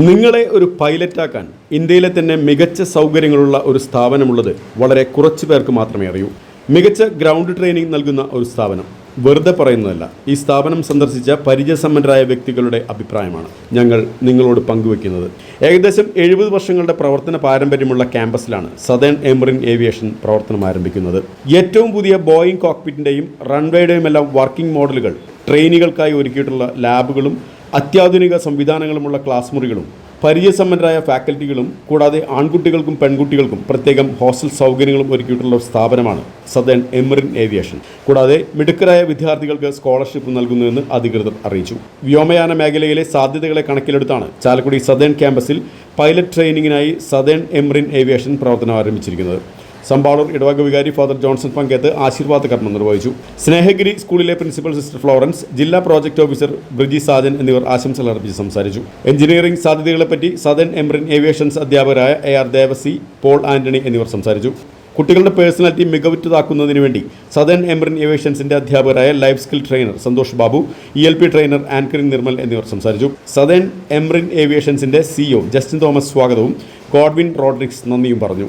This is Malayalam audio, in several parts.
നിങ്ങളെ ഒരു പൈലറ്റാക്കാൻ ഇന്ത്യയിലെ തന്നെ മികച്ച സൗകര്യങ്ങളുള്ള ഒരു സ്ഥാപനമുള്ളത് വളരെ കുറച്ച് പേർക്ക് മാത്രമേ അറിയൂ. മികച്ച ഗ്രൗണ്ട് ട്രെയിനിങ് നൽകുന്ന ഒരു സ്ഥാപനം വെറുതെ പറയുന്നതല്ല. ഈ സ്ഥാപനം സന്ദർശിച്ച പരിചയസമ്പന്നരായ വ്യക്തികളുടെ അഭിപ്രായമാണ് ഞങ്ങൾ നിങ്ങളോട് പങ്കുവെക്കുന്നത് ഏകദേശം എഴുപത് വർഷങ്ങളുടെ പ്രവർത്തന പാരമ്പര്യമുള്ള ക്യാമ്പസിലാണ് സദേൺ എമറിൻ ഏവിയേഷൻ പ്രവർത്തനം ആരംഭിക്കുന്നത്. ഏറ്റവും പുതിയ ബോയിങ് കോക്പിറ്റിന്റെയും റൺവേയുടെയും എല്ലാം വർക്കിംഗ് മോഡലുകൾ ട്രെയിനികൾക്കായി ഒരുക്കിയിട്ടുള്ള ലാബുകളും അത്യാധുനിക സംവിധാനങ്ങളുമുള്ള ക്ലാസ് മുറികളും പരിചയസമ്പന്നരായ ഫാക്കൽറ്റികളും കൂടാതെ ആൺകുട്ടികൾക്കും പെൺകുട്ടികൾക്കും പ്രത്യേകം ഹോസ്റ്റൽ സൗകര്യങ്ങളും ഒരുക്കിയിട്ടുള്ള ഒരു സ്ഥാപനമാണ് സദേൺ എമറിൻ ഏവിയേഷൻ. കൂടാതെ മിടുക്കരായ വിദ്യാർത്ഥികൾക്ക് സ്കോളർഷിപ്പ് നൽകുന്നുവെന്ന് അധികൃതർ അറിയിച്ചു. വ്യോമയാന മേഖലയിലെ സാധ്യതകളെ കണക്കിലെടുത്താണ് ചാലക്കുടി സദേൺ ക്യാമ്പസിൽ പൈലറ്റ് ട്രെയിനിങ്ങിനായി സദേൺ എമറിൻ ഏവിയേഷൻ പ്രവർത്തനം ആരംഭിച്ചിരിക്കുന്നത്. സമ്പാളൂർ ഇടവക വികാരി ഫാദർ ജോൺസൺ പങ്കേത്ത് ആശീർവാദ കർമ്മം നിർവഹിച്ചു. സ്നേഹഗിരി സ്കൂളിലെ പ്രിൻസിപ്പൽ സിസ്റ്റർ ഫ്ലോറൻസ് ജില്ലാ പ്രോജക്ട് ഓഫീസർ ബ്രിജി സാജൻ എന്നിവർ ആശംസകൾ അർപ്പിച്ച് സംസാരിച്ചു. എഞ്ചിനീയറിംഗ് സാധ്യതകളെപ്പറ്റി സദൻ എംറിൻ ഏവിയേഷൻസ് അധ്യാപകരായ A R Devassy Paul Antony എന്നിവർ സംസാരിച്ചു. കുട്ടികളുടെ പേഴ്സണാലിറ്റി മികവുറ്റതാക്കുന്നതിന് വേണ്ടി സദൻ എംബ്രിൻ ഏവിയേഷൻസിന്റെ അധ്യാപകരായ life skill trainer Santhosh Babu E L P trainer ആൻകറിൻ Nirmal എന്നിവർ സംസാരിച്ചു. സദൻ എംബ്രിൻ ഏവിയേഷൻസിന്റെ സിഇഒ ജസ്റ്റിൻ തോമസ് സ്വാഗതവും ഗോഡ്വിൻ റോഡ്രിക്സ് നന്ദിയും പറഞ്ഞു.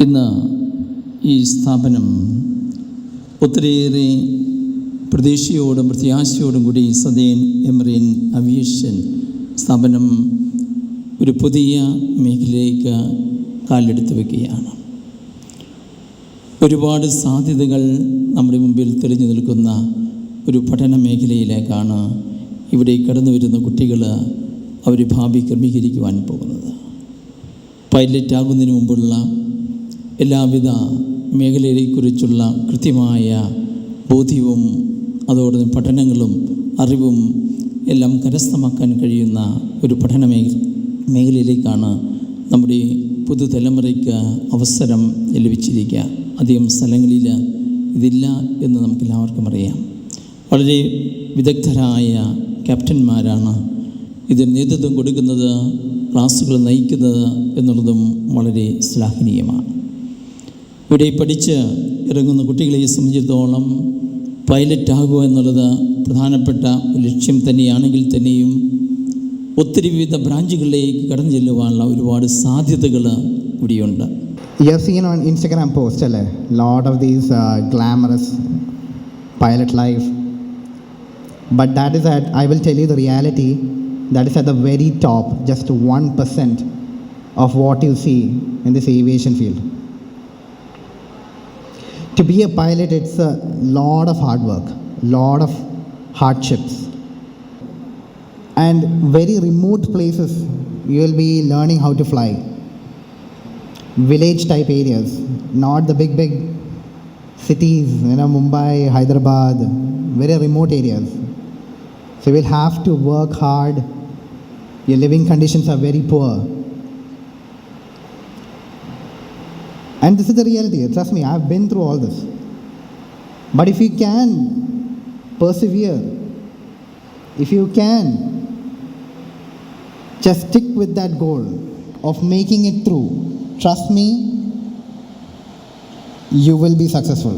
ഇന്ന് ഈ സ്ഥാപനം ഒത്തിരിയേറെ പ്രതീക്ഷയോടും പ്രത്യാശയോടും കൂടി സദേൻ എമറിൻ അവിയേഷൻ സ്ഥാപനം ഒരു പുതിയ മേഖലയിലേക്ക് കാലെടുത്ത് വയ്ക്കുകയാണ്. ഒരുപാട് സാധ്യതകൾ നമ്മുടെ മുമ്പിൽ തെളിഞ്ഞു നിൽക്കുന്ന ഒരു പഠന മേഖലയിലേക്കാണ് ഇവിടെ കടന്നു വരുന്ന കുട്ടികൾ അവർ ഭാവി ക്രമീകരിക്കുവാൻ പോകുന്നത്. പൈലറ്റ് ആകുന്നതിന് മുമ്പുള്ള എല്ലാവിധ മേഖലയെക്കുറിച്ചുള്ള കൃത്യമായ ബോധ്യവും അതോടൊപ്പം പഠനങ്ങളും അറിവും എല്ലാം കരസ്ഥമാക്കാൻ കഴിയുന്ന ഒരു പഠന മേഖ മേഖലയിലേക്കാണ് നമ്മുടെ പുതുതലമുറയ്ക്ക് അവസരം ലഭിച്ചിരിക്കുക. അധികം സ്ഥലങ്ങളിൽ ഇതില്ല എന്ന് നമുക്കെല്ലാവർക്കും അറിയാം. വളരെ വിദഗ്ധരായ ക്യാപ്റ്റന്മാരാണ് ഇതിന് നേതൃത്വം കൊടുക്കുന്നത് ക്ലാസ്സുകൾ നയിക്കുന്നത് എന്നുള്ളതും വളരെ ശ്ലാഘനീയമാണ്. ഇവിടെ പഠിച്ച് ഇറങ്ങുന്ന കുട്ടികളെ സംബന്ധിച്ചിടത്തോളം പൈലറ്റ് ആകുക എന്നുള്ളത് പ്രധാനപ്പെട്ട ലക്ഷ്യം തന്നെയാണെങ്കിൽ തന്നെയും ഒത്തിരി വിവിധ ബ്രാഞ്ചുകളിലേക്ക് കടന്നു ചെല്ലുവാനുള്ള ഒരുപാട് സാധ്യതകൾ കൂടിയുണ്ട്. ഇൻസ്റ്റഗ്രാം പോസ്റ്റ് അല്ലേ? Load of these glamorous pilot life but that is at I will tell you the reality that is at the very top just one percent of what you see in this aviation field To be a pilot, it's a lot of hard work, lot of hardships. And very remote places, you will be learning how to fly village type areas, not the big, big cities, you know, Mumbai, Hyderabad, very remote areas. So you will have to work hard. Your living conditions are very poor. And this is the reality. Trust me, I've been through all this. But if you can persevere, if you can just stick with that goal of making it through, trust me, you will be successful.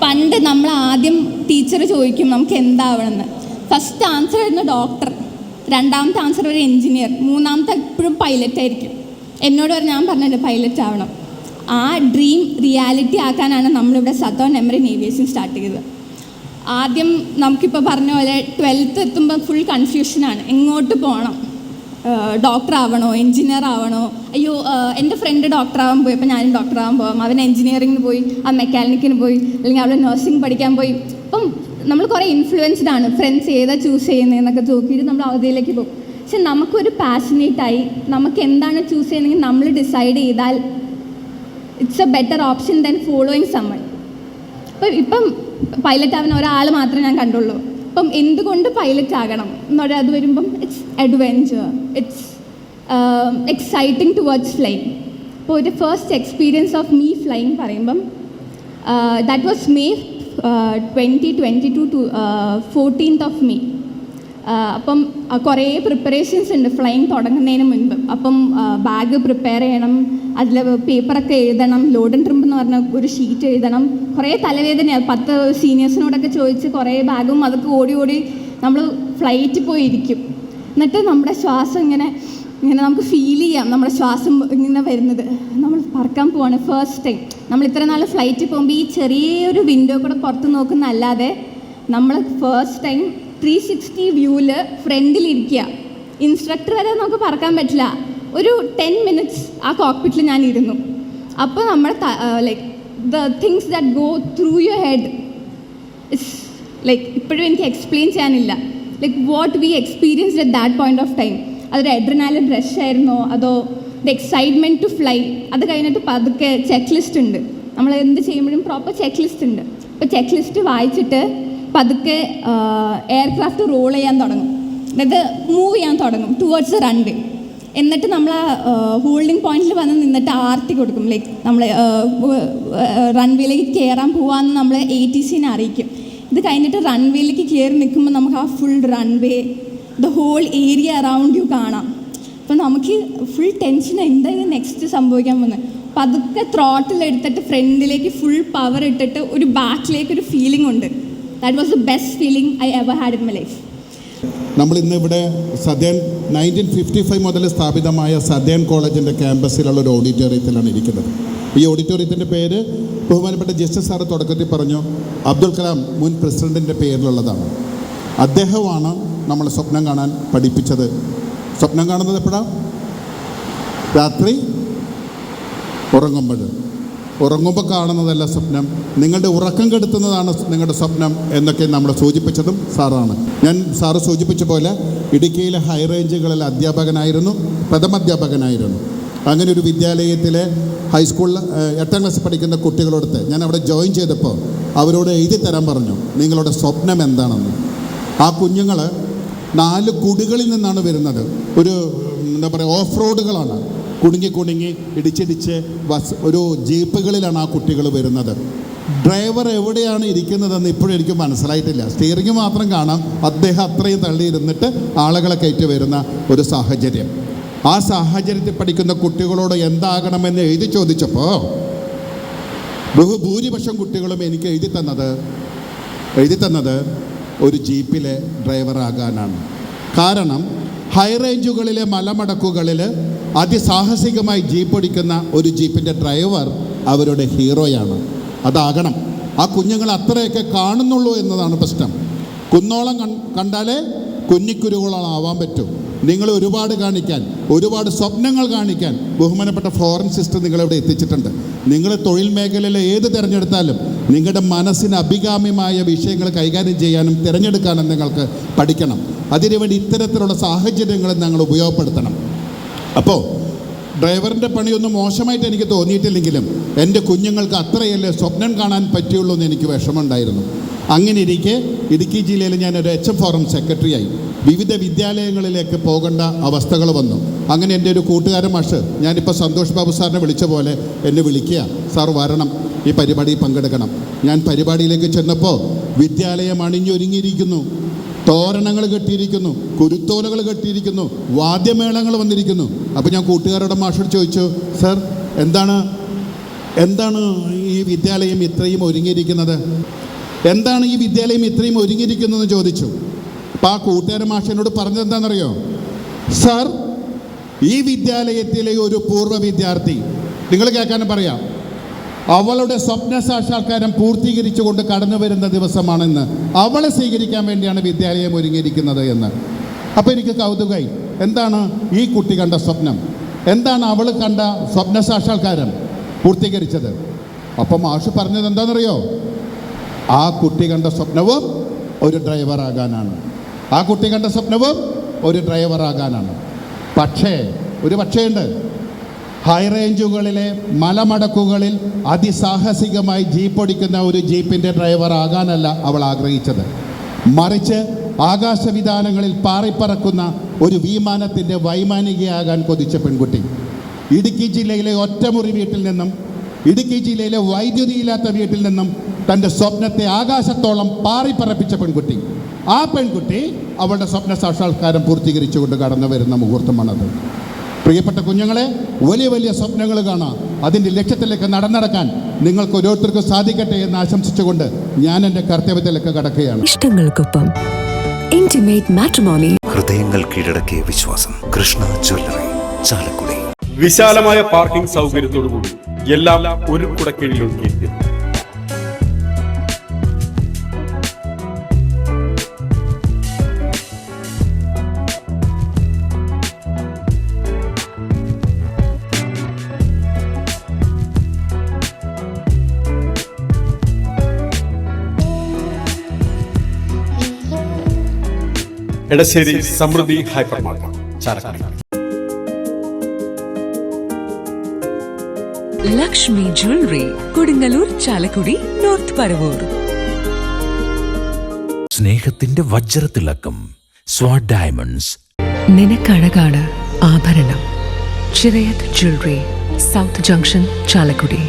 പണ്ട് നമ്മൾ ആദ്യം ടീച്ചർ ചോദിക്കും നമുക്ക് എന്താവണമെന്ന് ഫസ്റ്റ് ആൻസർ ആയിരുന്നു ഡോക്ടർ രണ്ടാമത്തെ ആൻസർ ഒരു എഞ്ചിനീയർ മൂന്നാമത്തെ എപ്പോഴും പൈലറ്റ് ആയിരിക്കും എന്നോട് പറഞ്ഞ് ഞാൻ പറഞ്ഞിട്ട് പൈലറ്റ് ആവണം ആ ഡ്രീം റിയാലിറ്റി ആക്കാനാണ് നമ്മളിവിടെ സത്തോൺ എമറി നേവിയേഷൻ സ്റ്റാർട്ട് ചെയ്തത്. ആദ്യം നമുക്കിപ്പോൾ പറഞ്ഞ പോലെ ട്വൽത്ത് എത്തുമ്പോൾ ഫുൾ കൺഫ്യൂഷനാണ് എങ്ങോട്ട് പോകണം ഡോക്ടർ ആവണോ? എൻജിനീയർ ആവണോ? അയ്യോ എന്റെ ഫ്രണ്ട് ഡോക്ടർ ആവാൻ പോയി. അപ്പോൾ ഞാനും ഡോക്ടർ ആവാൻ പോകാം അവൻ എഞ്ചിനീയറിങ്ങിന് പോയി ആ മെക്കാനിക്കിന് പോയി അല്ലെങ്കിൽ അവൾ നഴ്സിംഗ് പഠിക്കാൻ പോയി. അപ്പം നമ്മൾ കുറേ ഇൻഫ്ലുവൻസ്ഡ് ആണ്. ഫ്രണ്ട്സ് ഏതാ ചൂസ് ചെയ്യുന്നതെന്നൊക്കെ നോക്കിയിട്ട് നമ്മൾ അവധിയിലേക്ക് പോകും. പക്ഷെ നമുക്കൊരു പാഷനേറ്റായി നമുക്ക് എന്താണ് ചൂസ് ചെയ്യുന്നതെങ്കിൽ നമ്മൾ ഡിസൈഡ് ചെയ്താൽ it's a better option than following someone അപ്പം ഇപ്പം പൈലറ്റ് ആവുന്ന ഒരാൾ മാത്രമേ ഞാൻ കണ്ടുള്ളൂ. അപ്പം എന്തുകൊണ്ട് പൈലറ്റ് ആകണം എന്നൊരു അത് വരുമ്പം it's adventure it's exciting towards flying അപ്പോൾ ഒരു first experience of me flying പറയുമ്പം that was May twenty twenty two two fourteenth of May അപ്പം കുറേ പ്രിപ്പറേഷൻസ് ഉണ്ട് ഫ്ലൈങ് തുടങ്ങുന്നതിന് മുൻപ്. അപ്പം ബാഗ് പ്രിപ്പയർ ചെയ്യണം. അതിൽ പേപ്പറൊക്കെ എഴുതണം. ലോഡൻ ട്രിമ്പ് എന്ന് പറഞ്ഞ ഒരു ഷീറ്റ് എഴുതണം. കുറേ തലവേദനയാണ് പത്ത് സീനിയേഴ്സിനോടൊക്കെ ചോദിച്ച് കുറേ ബാഗും അതൊക്കെ ഓടി ഓടി നമ്മൾ ഫ്ലൈറ്റിൽ പോയിരിക്കും. എന്നിട്ട് നമ്മുടെ ശ്വാസം ഇങ്ങനെ ഇങ്ങനെ നമുക്ക് ഫീൽ ചെയ്യാം. നമ്മുടെ ശ്വാസം ഇങ്ങനെ വരുന്നത്. നമ്മൾ പറക്കാൻ പോവാണ്. ഫസ്റ്റ് ടൈം നമ്മൾ ഇത്ര നാൾ ഫ്ലൈറ്റ് പോകുമ്പോൾ ഈ ചെറിയൊരു വിൻഡോ കൂടെ പുറത്ത് നോക്കുന്നതല്ലാതെ നമ്മൾ ഫസ്റ്റ് ടൈം ത്രീ സിക്സ്റ്റി വ്യൂവിൽ ഫ്രണ്ടിലിരിക്കുക. ഇൻസ്ട്രക്ടർ വരെ നമുക്ക് പറക്കാൻ പറ്റില്ല. ഒരു ടെൻ മിനിറ്റ്സ് ആ കോക്പിറ്റിൽ ഞാൻ ഇരുന്നു അപ്പോൾ നമ്മൾ like the things that go through your head it's like ഇപ്പോഴും എനിക്ക് എക്സ്പ്ലെയിൻ ചെയ്യാനില്ല. Like what we experienced at that point of time അതൊരു എഡ്രനാലിൻ ബ്രഷ് ആയിരുന്നോ? അതോ ദ എക്സൈറ്റ്മെന്റ് ടു ഫ്ലൈ അത് കഴിഞ്ഞിട്ട് പതുക്കെ ചെക്ക് ലിസ്റ്റ് ഉണ്ട്. നമ്മൾ എന്ത് ചെയ്യുമ്പോഴും പ്രോപ്പർ ചെക്ക് ലിസ്റ്റ് ഉണ്ട്. അപ്പോൾ ചെക്ക് ലിസ്റ്റ് വായിച്ചിട്ട് പതുക്കെ എയർക്രാഫ്റ്റ് റോൾ ചെയ്യാൻ തുടങ്ങും. അതായത് മൂവ് ചെയ്യാൻ തുടങ്ങും ടുവേർഡ്സ് റൺവേ എന്നിട്ട് നമ്മൾ ആ ഹോൾഡിംഗ് പോയിന്റിൽ വന്ന് നിന്നിട്ട് ആർത്തി കൊടുക്കും. ലൈക്ക് നമ്മൾ റൺവേയിലേക്ക് കയറാൻ പോവാന്ന് നമ്മൾ എ ടി സിനെ അറിയിക്കും. ഇത് കഴിഞ്ഞിട്ട് റൺവേയിലേക്ക് കയറി നിൽക്കുമ്പോൾ നമുക്ക് ആ full runway the whole area around you കാണാം. അപ്പം നമുക്ക് ഫുൾ ടെൻഷൻ എന്തായാലും നെക്സ്റ്റ് സംഭവിക്കാൻ പോകുന്നത്? പതുക്കെ ത്രോട്ടിൽ എടുത്തിട്ട് ഫ്രണ്ടിലേക്ക് ഫുൾ പവർ ഇട്ടിട്ട് ഒരു ബാക്കിലേക്ക് ഒരു ഫീലിംഗ് ഉണ്ട്. That was the best feeling I ever had in my life നമ്മൾ ഇന്ന് ഇവിടെ സദേൺ നയന്റീൻ ഫിഫ്റ്റി ഫൈവ് മുതൽ സ്ഥാപിതമായ സദേൺ കോളേജിന്റെ ക്യാമ്പസിലുള്ള ഒരു ഓഡിറ്റോറിയത്തിലാണ് ഇരിക്കുന്നത്. ഈ ഓഡിറ്റോറിയത്തിന്റെ പേര് ബഹുമാനപ്പെട്ട ജസ്റ്റിസ് സാറ് തുടക്കത്തിൽ പറഞ്ഞു അബ്ദുൽ കലാം മുൻ പ്രസിഡന്റിന്റെ പേരിലുള്ളതാണ്. അദ്ദേഹമാണ് നമ്മൾ സ്വപ്നം കാണാൻ പഠിപ്പിച്ചത്. സ്വപ്നം കാണുന്നത് എപ്പോഴാണ് രാത്രി ഉറങ്ങുമ്പോൾ. ഉറങ്ങുമ്പോൾ കാണുന്നതല്ല സ്വപ്നം. നിങ്ങളുടെ ഉറക്കം കെടുത്തുന്നതാണ് നിങ്ങളുടെ സ്വപ്നം എന്നൊക്കെ നമ്മൾ സൂചിപ്പിച്ചതും സാറാണ്. ഞാൻ സാറ് സൂചിപ്പിച്ച പോലെ ഇടുക്കിയിലെ ഹൈ റേഞ്ചുകളിൽ അധ്യാപകനായിരുന്നു പ്രഥമാധ്യാപകനായിരുന്നു അങ്ങനെ ഒരു വിദ്യാലയത്തിലെ ഹൈസ്കൂളിൽ എട്ടാം ക്ലാസ് പഠിക്കുന്ന കുട്ടികളോടത്ത് ഞാൻ അവിടെ ജോയിൻ ചെയ്തപ്പോൾ അവരോട് എഴുതി തരാൻ പറഞ്ഞു നിങ്ങളുടെ സ്വപ്നം എന്താണെന്ന്. ആ കുഞ്ഞുങ്ങൾ നാല് കുടികളിൽ നിന്നാണ് വരുന്നത്. ഒരു എന്താ പറയുക ഓഫ് റോഡുകളാണ്. കുടുങ്ങി കുടുങ്ങി ഇടിച്ചിടിച്ച് ബസ് ഒരു ജീപ്പുകളിലാണ് ആ കുട്ടികൾ വരുന്നത്. ഡ്രൈവർ എവിടെയാണ് ഇരിക്കുന്നതെന്ന് ഇപ്പോഴും എനിക്ക് മനസ്സിലായിട്ടില്ല. സ്റ്റിയറിംഗ് മാത്രം കാണാം. അദ്ദേഹം അത്രയും തള്ളിയിരുന്നിട്ട് ആളുകളെ കയറ്റി വരുന്ന ഒരു സാഹചര്യം. ആ സാഹചര്യത്തിൽ പഠിക്കുന്ന കുട്ടികളോട് എന്താകണമെന്ന് എഴുതി ചോദിച്ചപ്പോൾ ബഹുഭൂരിപക്ഷം കുട്ടികളും എനിക്ക് എഴുതി തന്നത് എഴുതി തന്നത് ഒരു ജീപ്പിലെ ഡ്രൈവറാകാനാണ്. കാരണം ഹൈ റേഞ്ചുകളിലെ മലമടക്കുകളിൽ അതിസാഹസികമായി ജീപ്പ് ഓടിക്കുന്ന ഒരു ജീപ്പിന്റെ ഡ്രൈവർ അവരുടെ ഹീറോയാണ്. അതാകണം. ആ കുഞ്ഞുങ്ങൾ അത്രയൊക്കെ കാണുന്നുള്ളൂ എന്നതാണ് പ്രശ്നം. കുന്നോളം കണ്ടാലേ കുഞ്ഞിക്കുരുകളാവാൻ പറ്റും. നിങ്ങൾ ഒരുപാട് കാണിക്കാൻ ഒരുപാട് സ്വപ്നങ്ങൾ കാണിക്കാൻ ബഹുമാനപ്പെട്ട ഫോറിൻ സിസ്റ്റർ നിങ്ങളിവിടെ എത്തിച്ചിട്ടുണ്ട്. നിങ്ങൾ തൊഴിൽ മേഖലയിൽ ഏത് തിരഞ്ഞെടുത്താലും നിങ്ങളുടെ മനസ്സിന് അഭികാമ്യമായ വിഷയങ്ങൾ കൈകാര്യം ചെയ്യാനും തിരഞ്ഞെടുക്കാനും നിങ്ങൾക്ക് പഠിക്കണം. അതിനുവേണ്ടി ഇത്തരത്തിലുള്ള സാഹചര്യങ്ങൾ ഞങ്ങൾ ഉപയോഗപ്പെടുത്തണം. അപ്പോൾ ഡ്രൈവറിന്റെ പണിയൊന്നും മോശമായിട്ട് എനിക്ക് തോന്നിയിട്ടില്ലെങ്കിലും എന്റെ കുഞ്ഞുങ്ങൾക്ക് അത്രയല്ലേ സ്വപ്നം കാണാൻ പറ്റുള്ളൂ എന്ന് എനിക്ക് വിഷമമുണ്ടായിരുന്നു. അങ്ങനെ ഇരിക്കെ ഇടുക്കി ജില്ലയിൽ ഞാനൊരു എച്ച് എം ഫോറം സെക്രട്ടറിയായി വിവിധ വിദ്യാലയങ്ങളിലേക്ക് പോകേണ്ട അവസ്ഥകൾ വന്നു. അങ്ങനെ എന്റെ ഒരു കൂട്ടുകാരൻ മാഷ് ഞാനിപ്പോൾ സന്തോഷ് ബാബു സാറിനെ വിളിച്ച പോലെ എന്നെ വിളിക്കുക. സാർ വരണം. ഈ പരിപാടിയിൽ പങ്കെടുക്കണം. ഞാൻ പരിപാടിയിലേക്ക് ചെന്നപ്പോൾ വിദ്യാലയം അണിഞ്ഞൊരുങ്ങിയിരിക്കുന്നു. തോരണങ്ങൾ കെട്ടിയിരിക്കുന്നു കുരുത്തോലകൾ കെട്ടിയിരിക്കുന്നു വാദ്യമേളങ്ങൾ വന്നിരിക്കുന്നു. അപ്പോൾ ഞാൻ കൂട്ടുകാരുടെ മാഷോട് ചോദിച്ചു സർ എന്താണ് എന്താണ് ഈ വിദ്യാലയം ഇത്രയും ഒരുങ്ങിയിരിക്കുന്നത്? എന്താണ് ഈ വിദ്യാലയം ഇത്രയും ഒരുങ്ങിയിരിക്കുന്നതെന്ന് ചോദിച്ചു. അപ്പോൾ ആ കൂട്ടുകാരൻ മാഷനോട് പറഞ്ഞത് എന്താണെന്നറിയോ? സർ ഈ വിദ്യാലയത്തിലെ ഒരു പൂർവ വിദ്യാർത്ഥി നിങ്ങൾ കേൾക്കാനും പറയാം അവളുടെ സ്വപ്ന സാക്ഷാത്കാരം പൂർത്തീകരിച്ചുകൊണ്ട് കടന്നു വരുന്ന ദിവസമാണെന്ന് അവളെ സ്വീകരിക്കാൻ വേണ്ടിയാണ് വിദ്യാലയം ഒരുങ്ങിയിരിക്കുന്നത് എന്ന്. അപ്പോൾ എനിക്ക് കൗതുകമായി എന്താണ് ഈ കുട്ടി കണ്ട സ്വപ്നം? എന്താണ് അവൾ കണ്ട സ്വപ്ന സാക്ഷാത്കാരം പൂർത്തീകരിച്ചത്? അപ്പം മാഷ് പറഞ്ഞത് എന്താണെന്നറിയോ? ആ കുട്ടി കണ്ട സ്വപ്നവും ഒരു ഡ്രൈവറാകാനാണ് ആ കുട്ടി കണ്ട സ്വപ്നവും ഒരു ഡ്രൈവറാകാനാണ് പക്ഷേ ഒരു പക്ഷേയുണ്ട്. ഹൈ റേഞ്ചുകളിലെ മലമടക്കുകളിൽ അതിസാഹസികമായി ജീപ്പൊടിക്കുന്ന ഒരു ജീപ്പിന്റെ ഡ്രൈവർ ആകാനല്ല അവൾ ആഗ്രഹിച്ചത്. മറിച്ച് ആകാശവിധാനങ്ങളിൽ പാറിപ്പറക്കുന്ന ഒരു വിമാനത്തിന്റെ വൈമാനികയാകാൻ കൊതിച്ച പെൺകുട്ടി. ഇടുക്കി ജില്ലയിലെ ഒറ്റമുറി വീട്ടിൽ നിന്നും ഇടുക്കി ജില്ലയിലെ വൈദ്യുതിയില്ലാത്ത വീട്ടിൽ നിന്നും തന്റെ സ്വപ്നത്തെ ആകാശത്തോളം പാറിപ്പറപ്പിച്ച പെൺകുട്ടി. ആ പെൺകുട്ടി അവളുടെ സ്വപ്ന സാക്ഷാത്കാരം പൂർത്തീകരിച്ചുകൊണ്ട് കടന്നു വരുന്ന മുഹൂർത്തമാണത്. പ്രിയപ്പെട്ട കുഞ്ഞുങ്ങളെ വലിയ വലിയ സ്വപ്നങ്ങൾ കാണാം. അതിന്റെ ലക്ഷ്യത്തിലേക്ക് നടന്നടക്കാൻ നിങ്ങൾക്ക് ഓരോരുത്തർക്കും സാധിക്കട്ടെ എന്ന് ആശംസിച്ചുകൊണ്ട് ഞാൻ എന്റെ കർത്തവ്യത്തിലേക്ക് കടക്കുകയാണ്. ഇഷ്ടങ്ങൾക്കൊപ്പം ഇന്റിമേറ്റ് മാട്രിമോണി ഹൃദയങ്ങൾ കീഴടക്കിയ വിശ്വാസം. കൃഷ്ണ ജ്വല്ലറി ചാലക്കുടി. വിശാലമായ പാർക്കിംഗ് സൗകര്യത്തോടുകൂടി എല്ലാം ഒരു കുടക്കീഴിൽ Edassery Samruddhi hyper market Chalakudy. Lakshmi jewellery Kodungallur Chalakudy north Paravur. സ്നേഹത്തിന്റെ വജ്രത്തിളക്കം സ്വാഡ് ഡയമണ്ട്സ്. നിനക്കഴകാണ് ആഭരണം. Chirayath jewellery south junction Chalakudy.